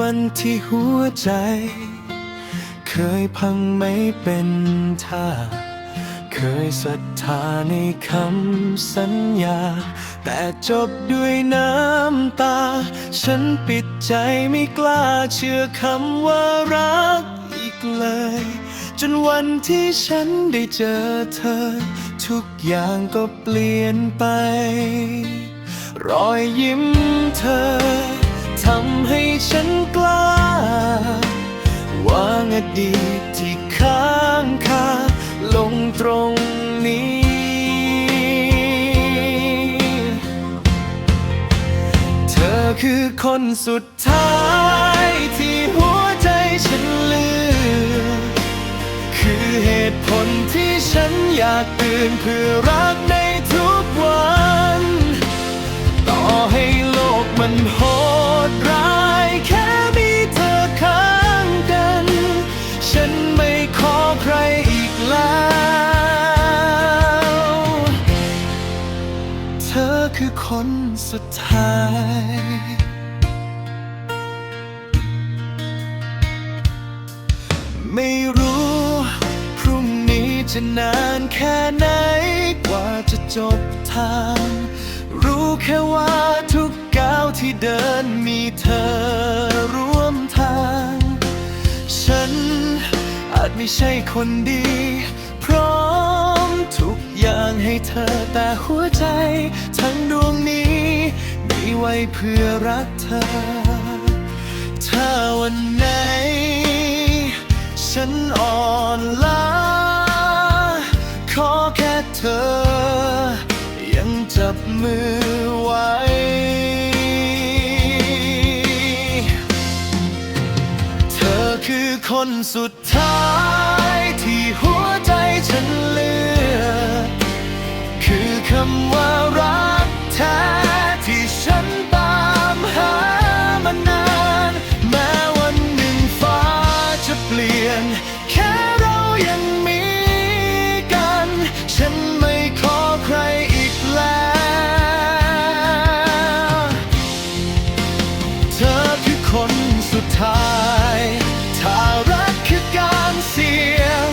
วันที่หัวใจ เคยพังไม่เป็นท่า เคยศรัทธาในคำสัญญา แต่จบด้วยน้ำตา ฉันปิดใจไม่กล้าเชื่อคำว่ารักอีกเลย จนวันที่ฉันได้เจอเธอ ทุกอย่างก็เปลี่ยนไป รอยยิ้มเธอ ทำให้ฉัน ดีตที่ค้างคาลงตรงนี้ เธอคือคนสุดท้ายที่หัวใจฉันลือกคือเหตุผลที่ฉันอยากตื่นเพื่อรักในทุกวัน ต่อให้โลกมันโห สุดท้าย ไม่รู้พรุ่งนี้จะนานแค่ไหนกว่าจะจบทาง รู้แค่ว่าทุกก้าวที่เดินมีเธอร่วมทาง ฉันอาจไม่ใช่คนดี พร้อมทุกอย่างให้เธอแต่หัวใจ ทั้งดวงนี้ มีไว้เพื่อรักเธอ ถ้าวันไหน ฉันอ่อนล้า ขอแค่เธอ ยังจับมือไว้ เธอคือคนสุดท้าย คนสุดท้ายถ้ารักคือการเสี่ยง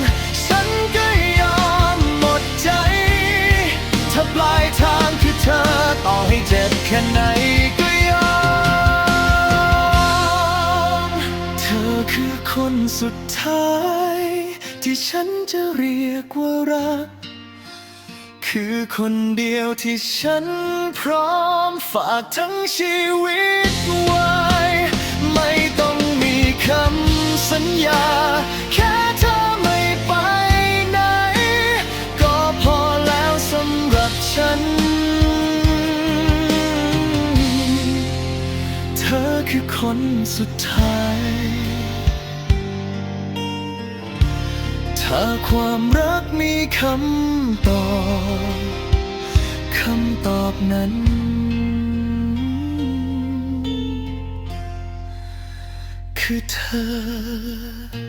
ฉันก็ยอมหมดใจ ถ้าปลายทางคือเธอต่อให้เจ็บแค่ไหนก็ยอม เธอคือคนสุดท้าย ที่ฉันจะเรียกว่ารัก คือคนเดียวที่ฉันพร้อมฝากทั้งชีวิต คือคนสุดท้าย ถ้าความรักมีคำตอบคำตอบนั้น คือเธอ